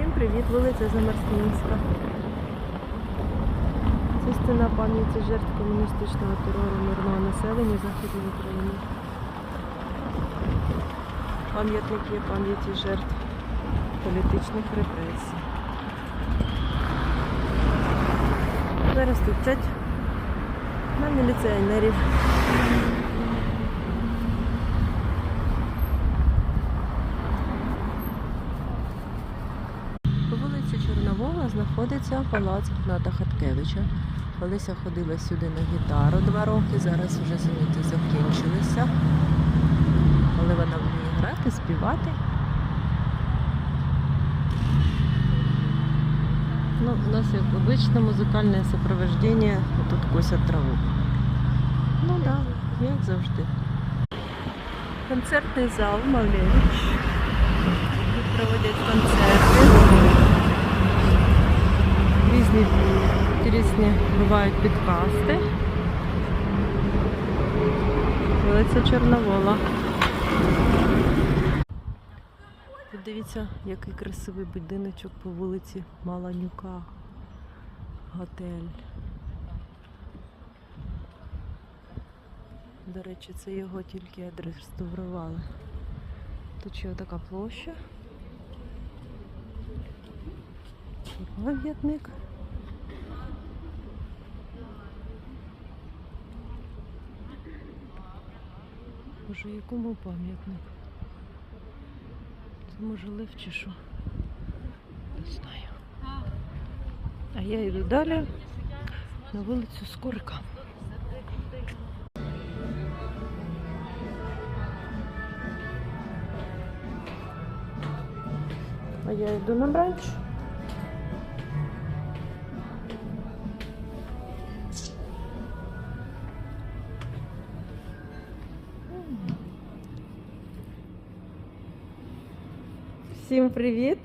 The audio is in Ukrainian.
Всім привіт, вулиця Замарстинська. Це стіна пам'яті жертв комуністичного терору мирного населення Західної України. Пам'ятники пам'яті жертв політичних репресій. Зараз тут вчать на міліціонерів. По вулиці Чорновола знаходиться палац Гната Хаткевича. Олеся ходила сюди на гітару два роки, зараз вже заняття закінчилися. Але вона вміє грати, співати. Ну, у нас як обичне музикальне супроводження, тут косять траву. Ну так, да, як завжди. Концертний зал Малевич. Проводять концерти. Різні різні бувають підкасти. Вулиця Чорновола. Подивіться, який красивий будиночок по вулиці Маланюка. Готель. До речі, це його тільки відреставрували. Тут ще така площа. Пам'ятник. Боже, якому пам'ятник? Це може лев чи що? Не знаю. А я йду далі на вулицю Скорика. А я йду на бранч. Всім привіт!